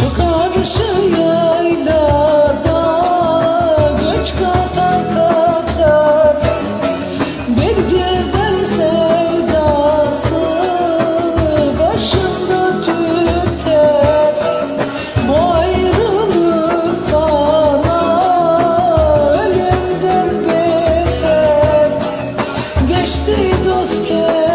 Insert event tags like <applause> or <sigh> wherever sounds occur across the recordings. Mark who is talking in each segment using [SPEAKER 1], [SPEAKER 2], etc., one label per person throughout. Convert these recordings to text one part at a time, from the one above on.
[SPEAKER 1] Çıkar şu yaylada Göç katar katar Bir güzel sevdası Başında tüter. Bu Ölümden beter. Geçti dost kez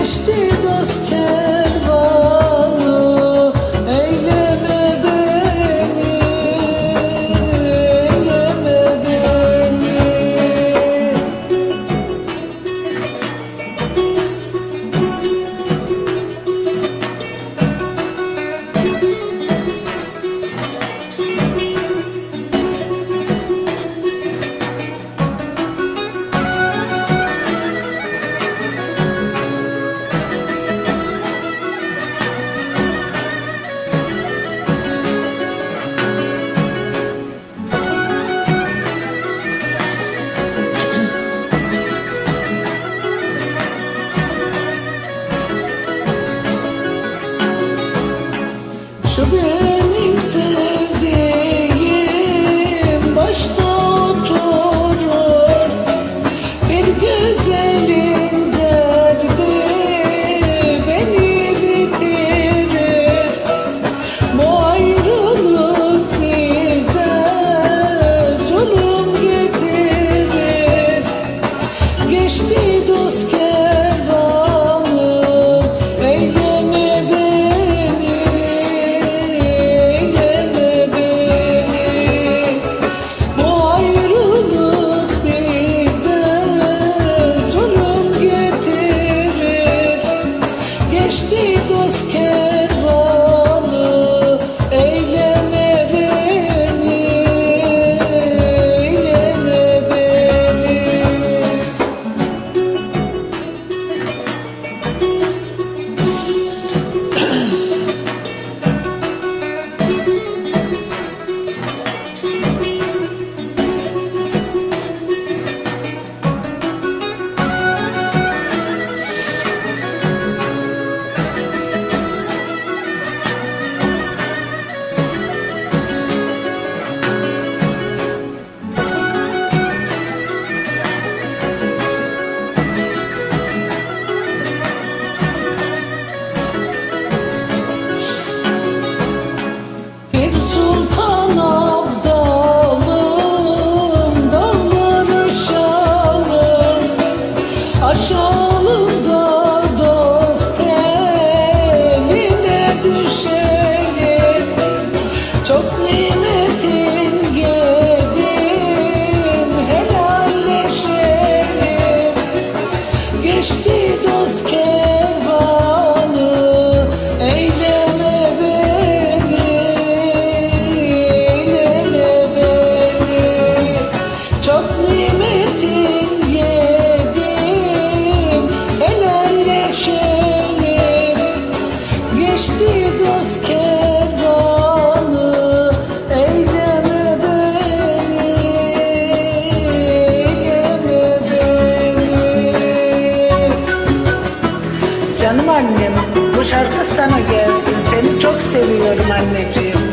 [SPEAKER 1] geçti dost should Mm-hmm. <clears throat> Canım annem bu şarkı sana gelsin. Seni çok seviyorum anneciğim.